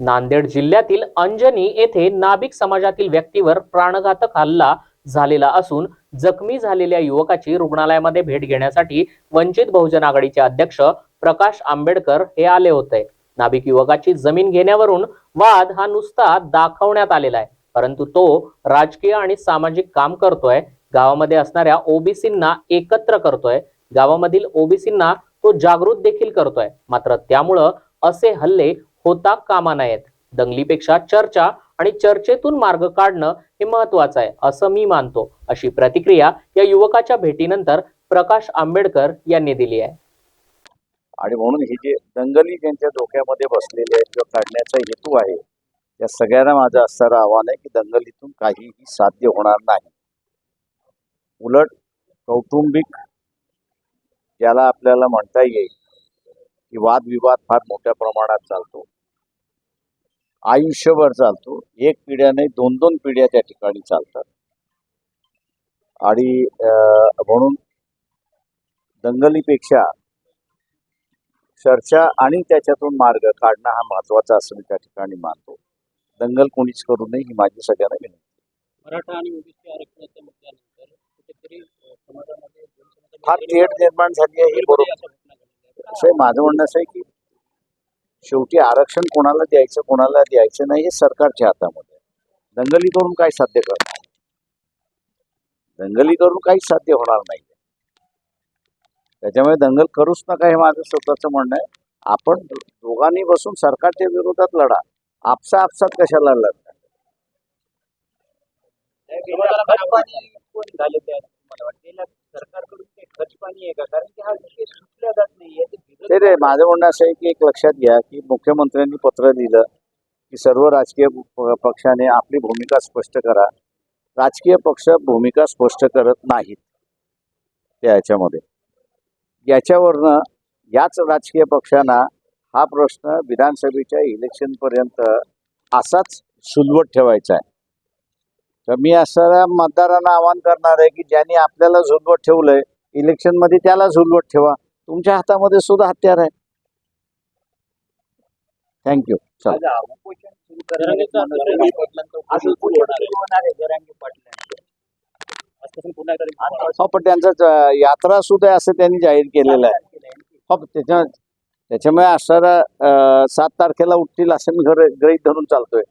नांदेड जिल्ह्यातील अंजनी येथे नाभिक समाजातील व्यक्तीवर प्राणघातक हल्ला झालेला असून जखमी झालेल्या युवकाची रुग्णालयामध्ये भेट घेण्यासाठी वंचित बहुजन आघाडीचे अध्यक्ष प्रकाश आंबेडकर हे आले होते. नाभिक युवकाची जमीन घेण्यावरून वाद हा नुसता दाखवण्यात आलेला आहे. परंतु तो राजकीय आणि सामाजिक काम करतोय. गावामध्ये असणाऱ्या ओबीसींना एकत्र करतोय. गावामधील ओबीसींना तो जागृत देखील करतोय. मात्र त्यामुळं असे हल्ले होता कामा नयेत. दंगलीपेक्षा चर्चा आणि चर्चेतून मार्ग काढणं हे महत्वाचं आहे असं मी मानतो अशी प्रतिक्रिया या युवकाच्या भेटीनंतर प्रकाश आंबेडकर यांनी दिली आहे. आणि म्हणून ही जे दंगली ज्यांच्या डोक्यामध्ये बसलेले आहे किंवा काढण्याचा हेतू आहे त्या सगळ्यांना माझं असणारं आव्हान आहे की दंगलीतून काहीही साध्य होणार नाही. उलट कौटुंबिक ज्याला आपल्याला म्हणता येईल की वादविवाद फार मोठ्या प्रमाणात चालतो आयुष्यभर चालतो. एक पिढ्याने दोन दोन पिढ्या त्या ठिकाणी चालतात. आणि अं, म्हणून दंगलीपेक्षा चर्चा आणि त्याच्यातून मार्ग काढणं हा महत्त्वाचा असं मी त्या ठिकाणी मानतो. दंगल कोणीच करू नये ही माझी सगळ्यांना विनंती. मराठा आणि ओबीसी आरक्षणाच्या मुद्द्यानंतर कुठेतरी अ, समाजामध्ये जनसमाजामध्ये फार तेढ निर्माण झाली आहे हे बरोबर. असं माझं म्हणणं असं आहे की शेवटी आरक्षण कोणाला द्यायचं कोणाला द्यायचं नाही हे सरकारच्या हातामध्ये. दंगली करून काय साध्य करणार? दंगली करून काहीच साध्य होणार नाही त्याच्यामुळे दंगल करूच नका हे माझं स्वतःचं म्हणणं आहे. आपण दोघांनी बसून सरकारच्या विरोधात लढा. आपसा आपसात कशाला लढणार? आहे सरकारकडून आहे का? कारण की हा विशेष सुटला जात नाही याचे विरोध ते रे माझं म्हणणं असं आहे की एक लक्षात घ्या की मुख्यमंत्र्यांनी पत्र लिहिलं की सर्व राजकीय पक्षाने आपली भूमिका स्पष्ट करा. राजकीय पक्ष भूमिका स्पष्ट करत नाहीत. त्या याच्यामध्ये. याच्यावरनं याच राजकीय पक्षांना हा प्रश्न विधानसभेच्या इलेक्शनपर्यंत असाच सुलवट ठेवायचा आहे. तर मी असणाऱ्या मतदारांना आवाहन करणार आहे की ज्यांनी आपल्याला झुलवट ठेवलंय इलेक्शनमध्ये त्याला झुलवट ठेवा. तुमच्या हातामध्ये सुद्धा हत्यार आहे. थँक्यू हो पण त्यांचा यात्रा सुद्धा असं त्यांनी जाहीर केलेलं आहे. हो त्याच्या त्याच्यामुळे असणारा सात तारखेला उठतील असं मी घर गृहीत धरून चालतोय.